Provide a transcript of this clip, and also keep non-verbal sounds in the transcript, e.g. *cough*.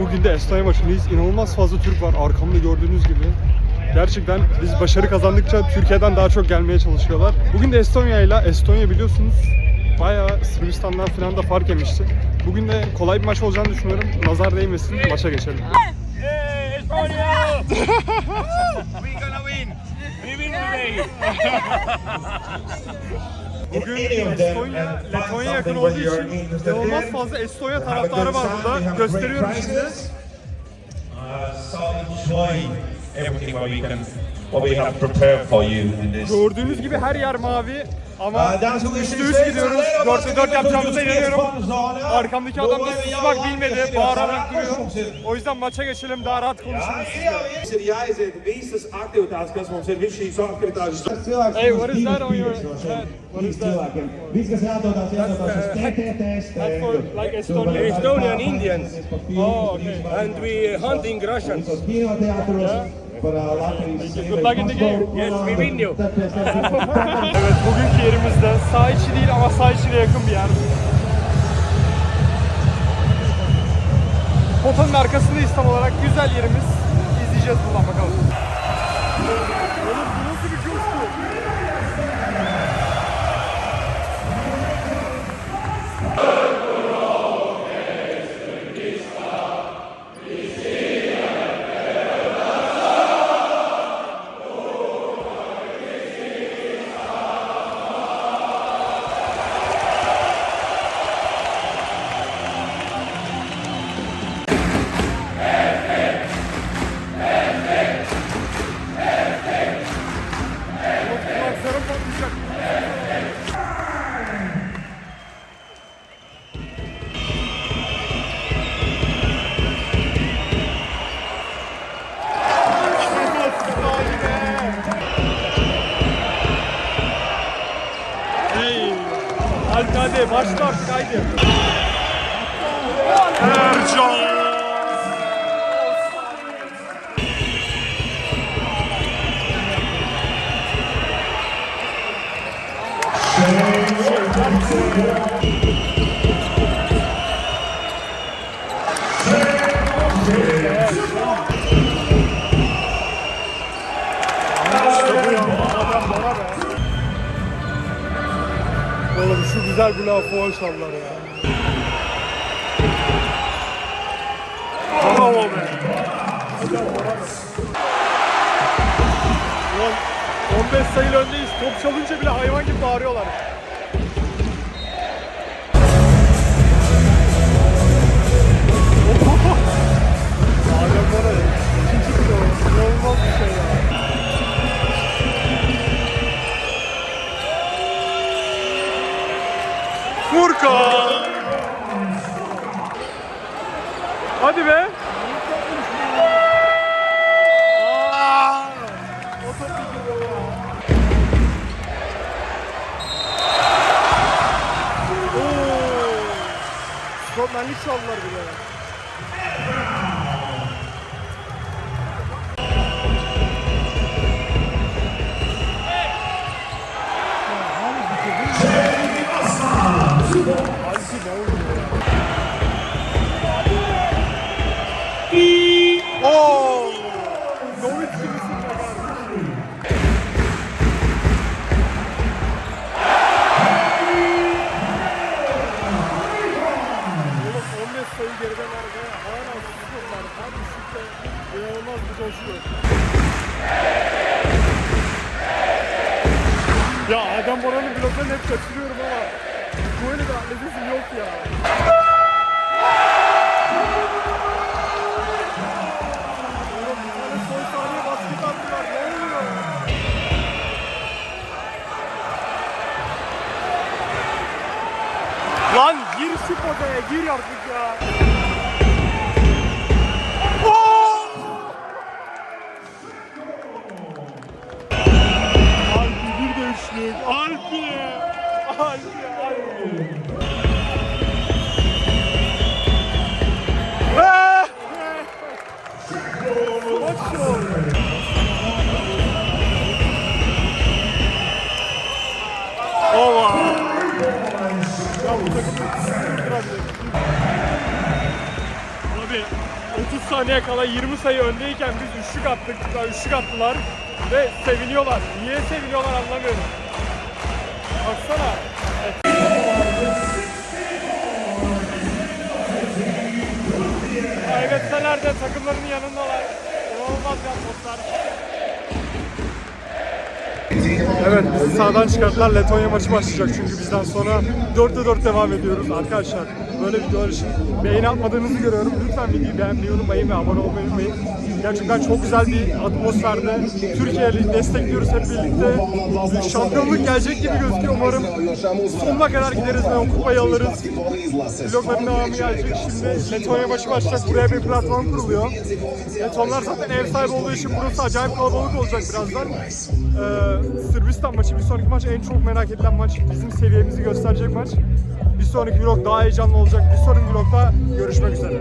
Bugün de Estonya maçındayız. İnanılmaz fazla Türk var arkamda gördüğünüz gibi. Gerçekten biz başarı kazandıkça Türkiye'den daha çok gelmeye çalışıyorlar. Bugün de Estonya ile Estonya biliyorsunuz bayağı Sırbistan'dan falan da fark yemişti. Bugün de kolay bir maç olacağını düşünüyorum. Nazar değmesin maça geçelim. Hey, *laughs* Bugün Estonya, Letonya yakın olduğu için inanılmaz fazla Estonya taraftarı var burada. Gösteriyorum şimdi. Uh. Gördüğünüz gibi her yer mavi ama Uh, dames en üstü heren, üst gidiyoruz. Nederland 4'te 4 yapacağımıza inanıyorum. Arkamdaki adam da susmak bilmedi. Bağırarak duruyor. O yüzden maça geçelim daha rahat konuşuruz sizle. Hey, what is that on your head? What is that? That's for like Estonia. Estonian Indians, Oh, okay. and we hunting Russians. Good luck in the game. Yes, we win you. *laughs* Evet bugünkü yerimizde sağ içi değil ama sağ içine yakın bir yer. Potanın arkasındayız tam olarak. Güzel yerimiz. İzleyeceğiz buradan bakalım. Hadi hadi başla artık haydi. Ercan. Oğlum güzel bir lafı olşarlar ya. Bravo be. Ulan 15 sayılı öndeyiz. Top çalınca bile hayvan gibi bağırıyorlar. *laughs* Bana ikinci kilo. İnanılmaz bir şey ya. Çaldılar bir Ya Adem Boran'ın bloklarını hep kaçırıyorum ama böyle bir atletizm yok ya. Oğlum bir tane son saniye basket attılar. Ne oluyor? Lan gir şu potaya gir artık ya. Alpi! Alpi, Alpi. Yok. Ova. Abi saniye kala 20 sayı öndeyken biz üçlük attık. Üçlük attılar ve seviniyorlar. Niye seviniyorlar anlamıyorum. Baksana. Kaybetseler de takımlarının yanındalar. İnanılmaz bir atmosfer. Evet bizi sağdan çıkarttılar. Letonya maçı başlayacak çünkü bizden sonra 4'te 4 devam ediyoruz arkadaşlar. Böyle videolar için beğeni atmadığınızı görüyorum. Lütfen videoyu beğenmeyi unutmayın ve abone olmayı unutmayın. Gerçekten çok güzel bir atmosferde Türkiye'yi destekliyoruz hep birlikte. Şampiyonluk gelecek gibi gözüküyor. Umarım sonuna kadar gideriz ve o kupayı alırız. Vlogların devamı gelecek. Şimdi Letonya maçı başlayacak. Buraya bir platform kuruluyor. Letonlar zaten ev sahibi olduğu için burası acayip kalabalık olacak birazdan. Ee, Sırbistan maçı bir sonraki maç en çok merak edilen maç. Bizim seviyemizi gösterecek maç. Sonraki vlog daha heyecanlı olacak. Bir sonraki vlogda görüşmek üzere.